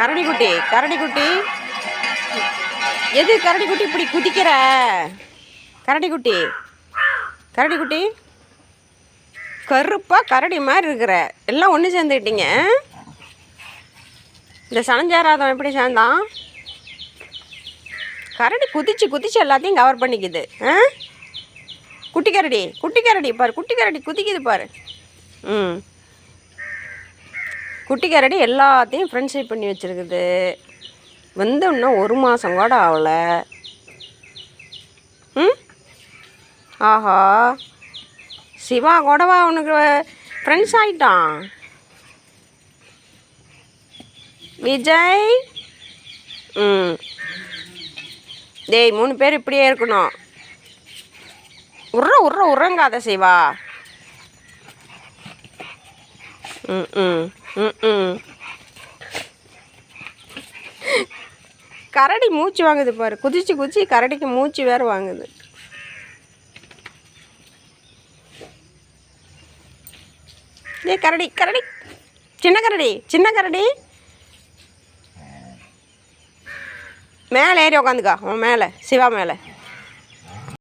கரடி குட்டி கரடி குட்டி எது கரடி குட்டி இப்படி குதிக்கிற? கரடி குட்டி கரடி குட்டி கருப்பாக கரடி மாதிரி இருக்கிற. எல்லாம் ஒன்று சேர்ந்துக்கிட்டீங்க. இந்த சனஞ்சாராதம் எப்படி சேர்ந்தான் கரடி குதிச்சு குதிச்சு எல்லாத்தையும் கவர் பண்ணிக்குது. ஆ? குட்டி கரடி குட்டி கரடி பாரு குட்டி கரடி குதிக்குது பாரு. ம். குட்டி கரடி எல்லாத்தையும் ஃப்ரெண்ட்ஷிப் பண்ணி வச்சுருக்குது. வந்து இன்னும் ஒரு மாதம் கூட ஆகலை. ம்? ஆஹா. சிவா கூடவா உனக்கு ஃப்ரெண்ட்ஸ் ஆகிட்டான் விஜய்? ம். டேய் மூணு பேர் இப்படியே இருக்கணும். உர்ற உர்ற உறங்காத சிவா. ம் ம். கரடி மூச்சு வாங்குது பாரு. குதிச்சு குதிச்சு கரடிக்கு மூச்சு வேறு வாங்குது. ஏ கரடி கரடி. சின்ன கரடி சின்ன கரடி. மேலே ஏறி உக்காந்துக்கா. உன் மேலே சிவா மேலே.